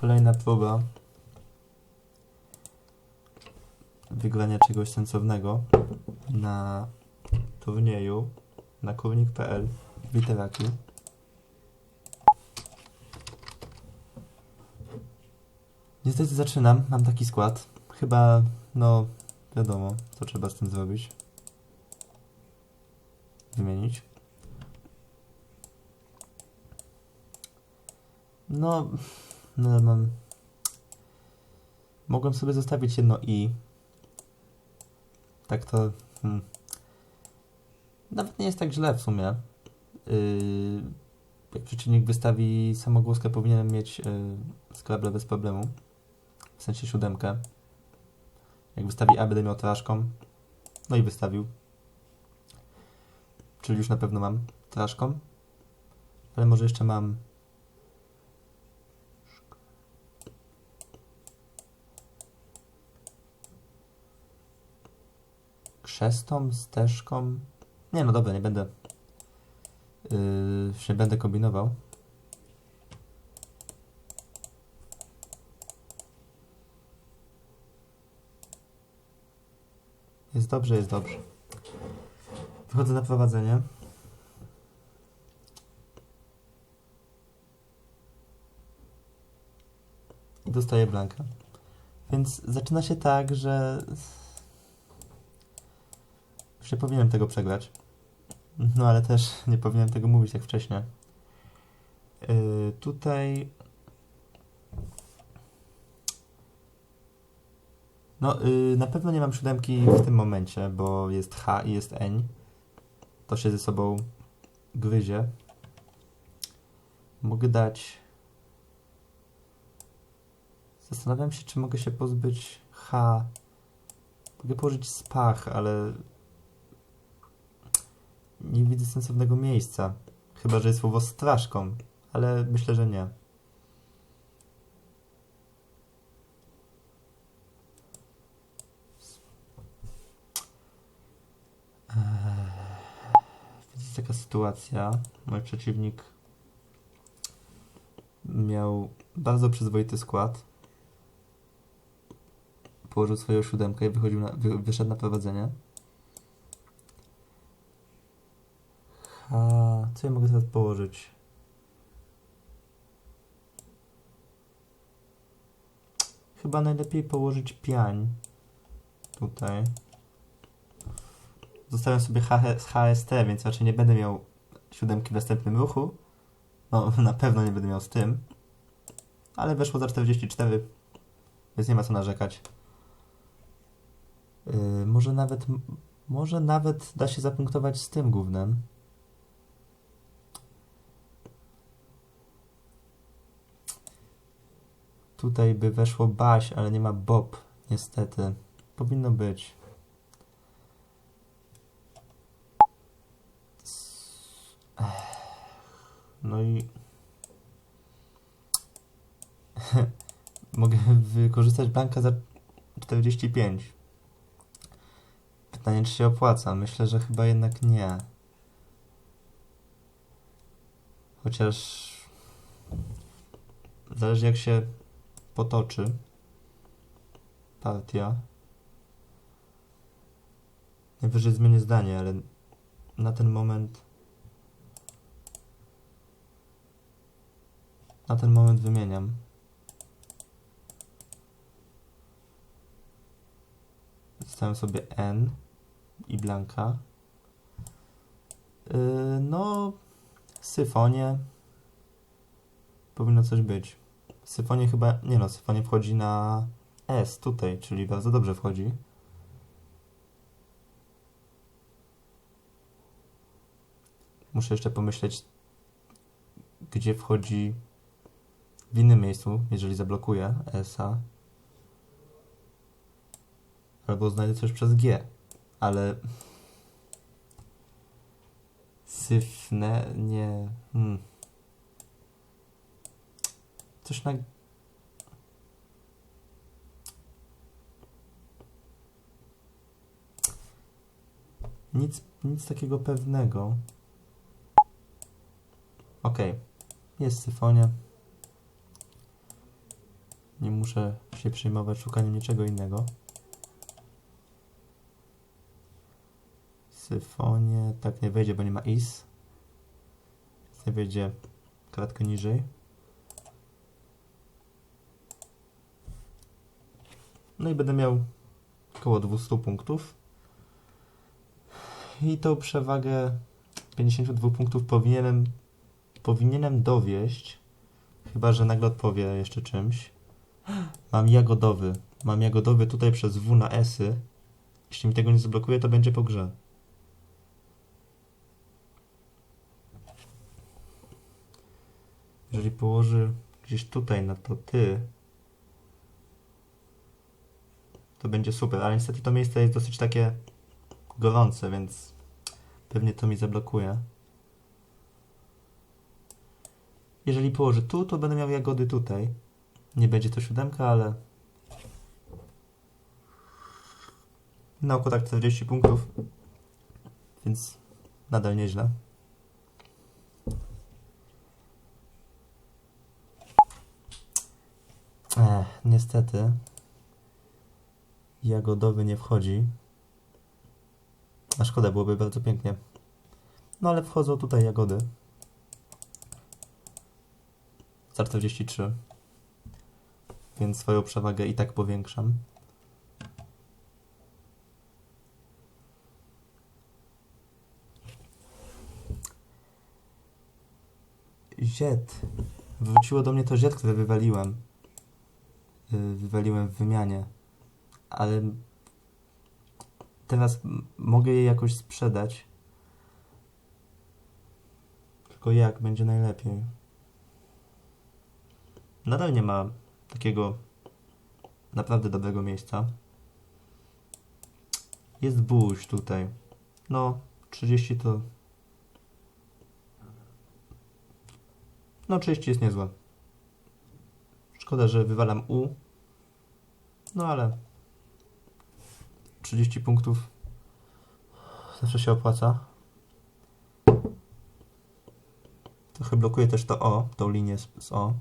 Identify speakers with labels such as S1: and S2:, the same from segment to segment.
S1: Kolejna próba wygrania czegoś sensownego na turnieju na kurnik.pl literaki. Niestety zaczynam, mam taki skład. Chyba, no, wiadomo, co trzeba z tym zrobić. Wymienić. No, no mam. Mogłem sobie zostawić jedno i. Tak to. Hmm. Nawet nie jest tak źle w sumie. Yy, jak przeciwnik wystawi samogłoskę, powinienem mieć yy, Scrabble bez problemu. W sensie siódemkę. Jak wystawi A, będę miał traszką. No i wystawił. Czyli już na pewno mam traszką. Ale może jeszcze mam krzestą, steczką. Nie no dobra, nie będę. Yy, nie będę kombinował. Jest dobrze, jest dobrze. Wychodzę na prowadzenie. I dostaję blankę. Więc zaczyna się tak, że nie powinienem tego przegrać. No ale też nie powinienem tego mówić jak wcześniej. Yy, tutaj. No, yy, na pewno nie mam siódemki w tym momencie, bo jest H i jest N. To się ze sobą gryzie. Mogę dać. Zastanawiam się, czy mogę się pozbyć H. Mogę położyć spach, ale nie widzę sensownego miejsca. Chyba, że jest słowo straszką, ale myślę, że nie. Jest taka sytuacja. Mój przeciwnik miał bardzo przyzwoity skład. Położył swoją siódemkę i wychodził na, wy, wyszedł na prowadzenie. A co ja mogę teraz położyć? Chyba najlepiej położyć piań. Tutaj. Zostawiam sobie HST, więc raczej nie będę miał siódemki w następnym ruchu. No, na pewno nie będę miał z tym. Ale weszło za 44, więc nie ma co narzekać. Yy, może nawet, może nawet da się zapunktować z tym głównym. Tutaj by weszło Baś, ale nie ma Bob, niestety. Powinno być. No i... Mogę wykorzystać banka za 45. Pytanie, czy się opłaca? Myślę, że chyba jednak nie. Chociaż... Zależy jak się potoczy partia. Najwyżej zmienię zdanie, ale na ten moment na ten moment wymieniam. Zostawiam sobie N i Blanka. Yy, no, syfonie powinno coś być. Syfonie chyba, nie no, syfonie wchodzi na S tutaj, czyli bardzo dobrze wchodzi. Muszę jeszcze pomyśleć, gdzie wchodzi w innym miejscu, jeżeli zablokuję ESA. Albo znajdę coś przez G, ale syfne nie. Hmm. Coś na... Nic, nic takiego pewnego. Ok. Jest syfonia. Nie muszę się przejmować szukaniem niczego innego. Syfonie, tak nie wejdzie, bo nie ma is. Nie wejdzie kratkę niżej. No i będę miał około 200 punktów. I tą przewagę 52 punktów powinienem, powinienem dowieść. Chyba, że nagle odpowie jeszcze czymś. Mam jagodowy. Mam jagodowy tutaj przez W na S-y. Jeśli mi tego nie zablokuje, to będzie po grze. Jeżeli położy gdzieś tutaj na to ty, to będzie super, ale niestety to miejsce jest dosyć takie gorące, więc pewnie to mi zablokuje. Jeżeli położę tu, to będę miał jagody tutaj. Nie będzie to siódemka, ale na oko tak 40 punktów, więc nadal nieźle. Ech, niestety jagodowy nie wchodzi. A szkoda, byłoby bardzo pięknie. No ale wchodzą tutaj jagody. Za 43. Więc swoją przewagę i tak powiększam. Ziet. Wróciło do mnie to ziet, które wywaliłem. Yy, Wywaliłem w wymianie. Ale teraz mogę je jakoś sprzedać. Tylko jak będzie najlepiej? Nadal nie ma takiego naprawdę dobrego miejsca. Jest buź tutaj. No, 30 to. No, 30 jest niezłe. Szkoda, że wywalam U. No ale 30 punktów zawsze się opłaca. Trochę blokuje też to O, tą linię z, z O.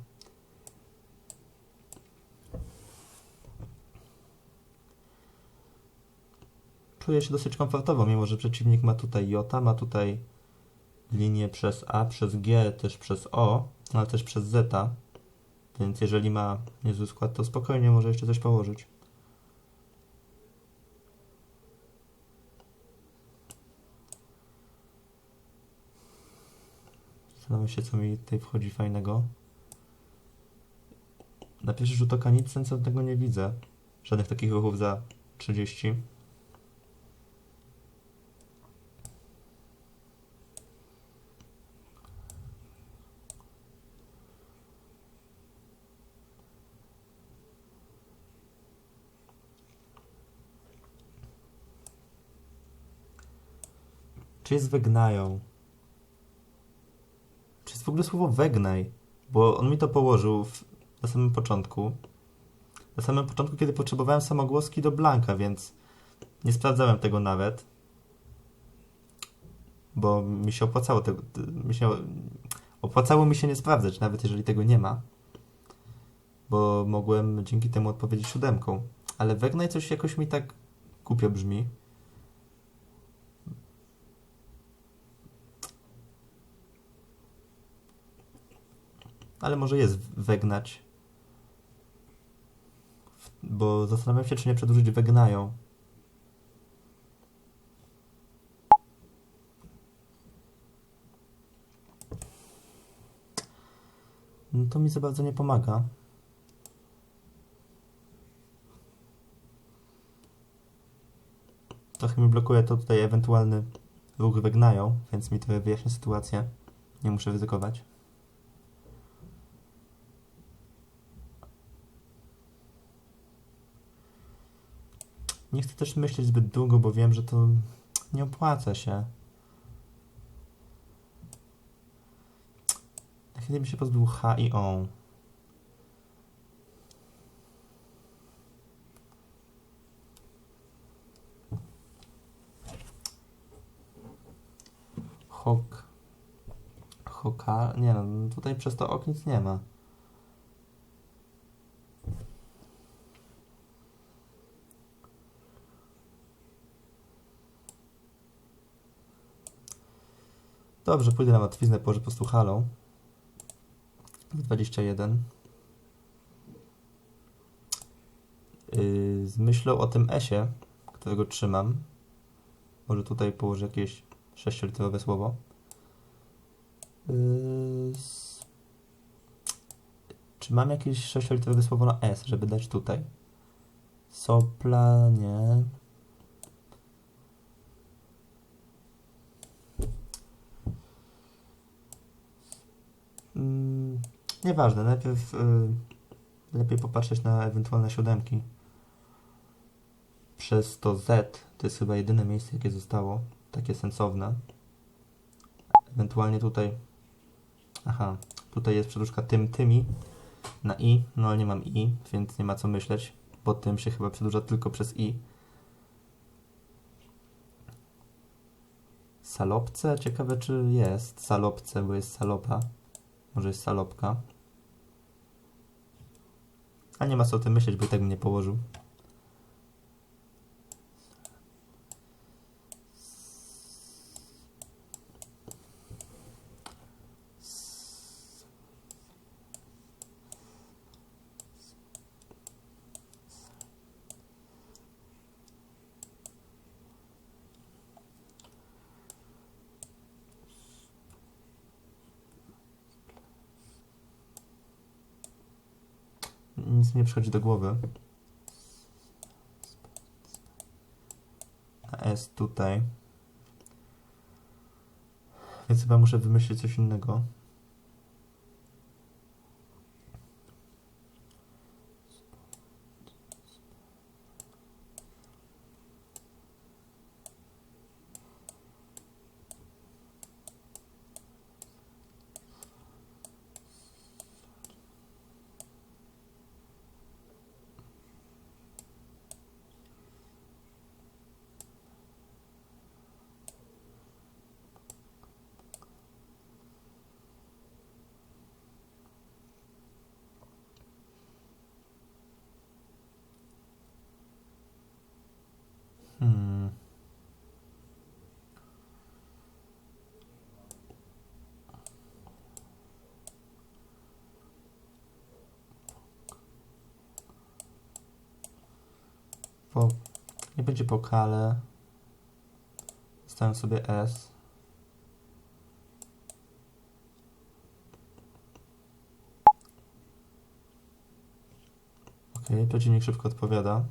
S1: Czuję się dosyć komfortowo, mimo że przeciwnik ma tutaj J, ma tutaj linię przez A, przez G, też przez O, ale też przez Z. Więc jeżeli ma niezły skład, to spokojnie może jeszcze coś położyć. Zastanawiam się, co mi tutaj wchodzi fajnego. Na pierwszy rzut oka nic sensownego nie widzę. Żadnych takich ruchów za 30. Czy jest wegnają? W ogóle słowo wegnaj? Bo on mi to położył w, na samym początku. Na samym początku, kiedy potrzebowałem samogłoski do Blanka, więc nie sprawdzałem tego nawet. Bo mi się opłacało tego. Mi się, opłacało mi się nie sprawdzać, nawet jeżeli tego nie ma. Bo mogłem dzięki temu odpowiedzieć siódemką. Ale wegnaj coś jakoś mi tak głupio brzmi. Ale może jest wegnać. Bo zastanawiam się, czy nie przedłużyć wegnają. No to mi za bardzo nie pomaga. Trochę mi blokuje to tutaj ewentualny ruch wegnają, więc mi to wyjaśnia sytuację. Nie muszę ryzykować. Nie chcę też myśleć zbyt długo, bo wiem, że to nie opłaca się. Na mi się pozbył H i O. Hok. Hoka. Nie no, tutaj przez to ok nic nie ma. Dobrze, pójdę na łatwiznę, położę po prostu halą. 21. Yy, z myślą o tym esie, którego trzymam. Może tutaj położę jakieś sześcioliterowe słowo. Yy, czy mam jakieś sześcioliterowe słowo na S, żeby dać tutaj? Sopla, nieważne, najpierw y, lepiej popatrzeć na ewentualne siódemki. Przez to Z to jest chyba jedyne miejsce, jakie zostało, takie sensowne. Ewentualnie tutaj, aha, tutaj jest przedłużka tym, tymi na i, no ale nie mam i, więc nie ma co myśleć, bo tym się chyba przedłuża tylko przez i. Salopce? Ciekawe, czy jest salopce, bo jest salopa. Może jest salopka. A nie ma co o tym myśleć, bo tak bym nie położył. Nic nie przychodzi do głowy. S tutaj. Więc chyba muszę wymyślić coś innego. Hmm. Po, nie będzie pokale. Zostawiam sobie S. Ok, przeciwnik szybko odpowiada.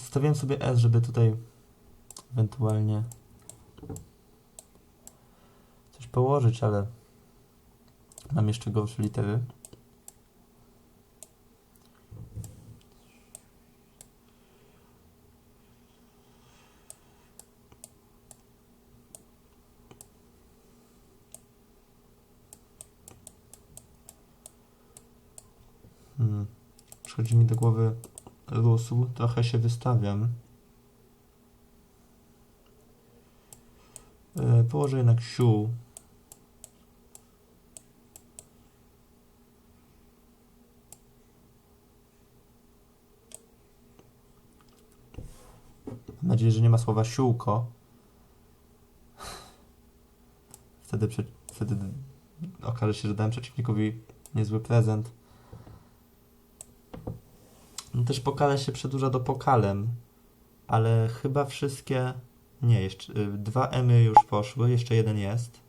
S1: Zostawiłem sobie S, żeby tutaj ewentualnie coś położyć, ale mam jeszcze gorsze litery. Hmm. Przychodzi mi do głowy rósł, trochę się wystawiam. E, Położę jednak siół. Mam nadzieję, że nie ma słowa siółko. Wtedy, wtedy okaże się, że dałem przeciwnikowi niezły prezent. No też pokale się przedłuża do pokalem, ale chyba wszystkie. Nie, jeszcze y, dwa emy już poszły, jeszcze jeden jest.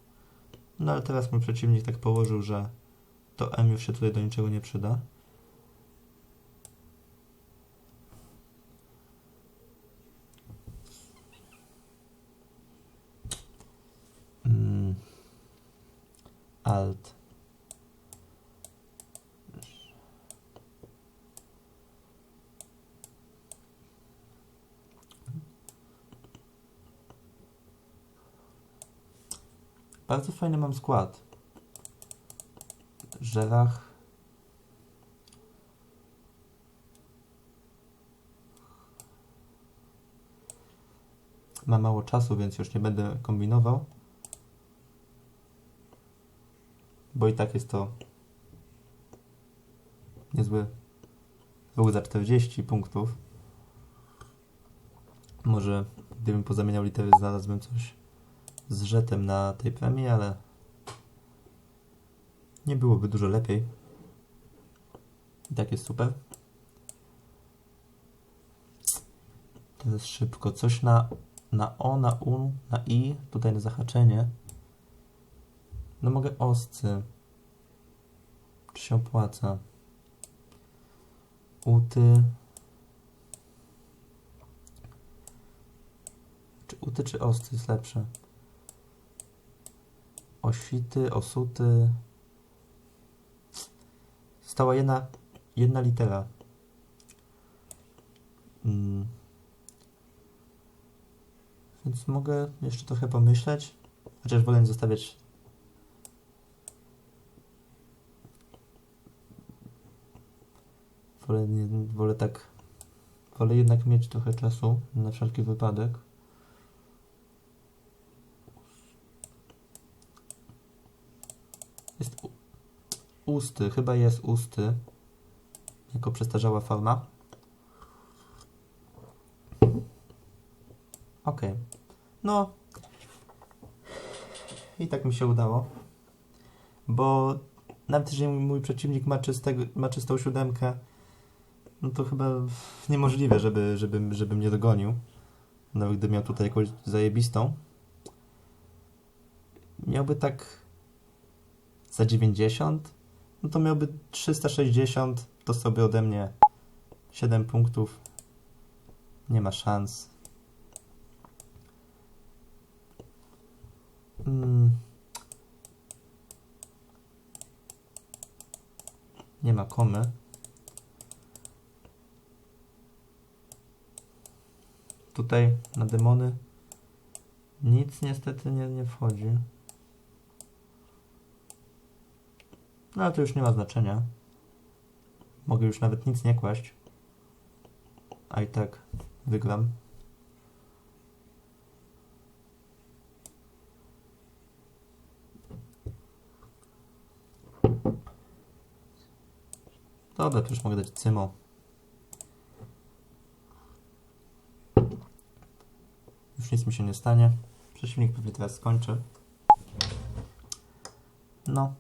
S1: No ale teraz mój przeciwnik tak położył, że to M już się tutaj do niczego nie przyda. Bardzo fajny mam skład. Żelach. Mam mało czasu, więc już nie będę kombinował. Bo i tak jest to niezły ruch za 40 punktów. Może gdybym pozamieniał litery, znalazłbym coś z żetem na tej premii, ale nie byłoby dużo lepiej. I tak jest super. Teraz szybko. Coś na, na O, na U, na I. Tutaj na zahaczenie. No mogę oscy. Czy się opłaca? Uty. Czy uty, czy oscy jest lepsze? Osity, osuty. Stała jedna, jedna litera. Mm. Więc mogę jeszcze trochę pomyśleć. Chociaż wolę zostawiać. Wolę, nie, wolę tak. Wolę jednak mieć trochę czasu na wszelki wypadek. Jest u- usty, chyba jest usty. Jako przestarzała forma. Okej. No. I tak mi się udało. Bo nawet jeżeli mój przeciwnik ma, czystego, ma czystą siódemkę, no to chyba niemożliwe, żeby, żeby, żeby mnie dogonił. Nawet gdy miał tutaj jakąś zajebistą. Miałby tak za 90, no to miałby 360, to sobie ode mnie 7 punktów. Nie ma szans. Mm. Nie ma komy. Tutaj na demony nic niestety nie, nie wchodzi. No ale to już nie ma znaczenia. Mogę już nawet nic nie kłaść. A i tak wygram. Dobra, przecież mogę dać cymo. Już nic mi się nie stanie. Przeciwnik pewnie teraz skończy. No.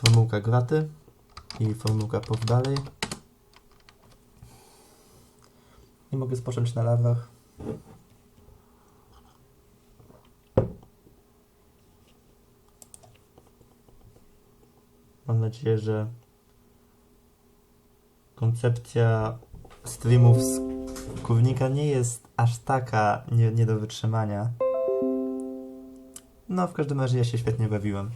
S1: Formułka graty i formułka pop dalej. I mogę spocząć na lawach. Mam nadzieję, że koncepcja streamów z kurnika nie jest aż taka nie, nie do wytrzymania. No, w każdym razie ja się świetnie bawiłem.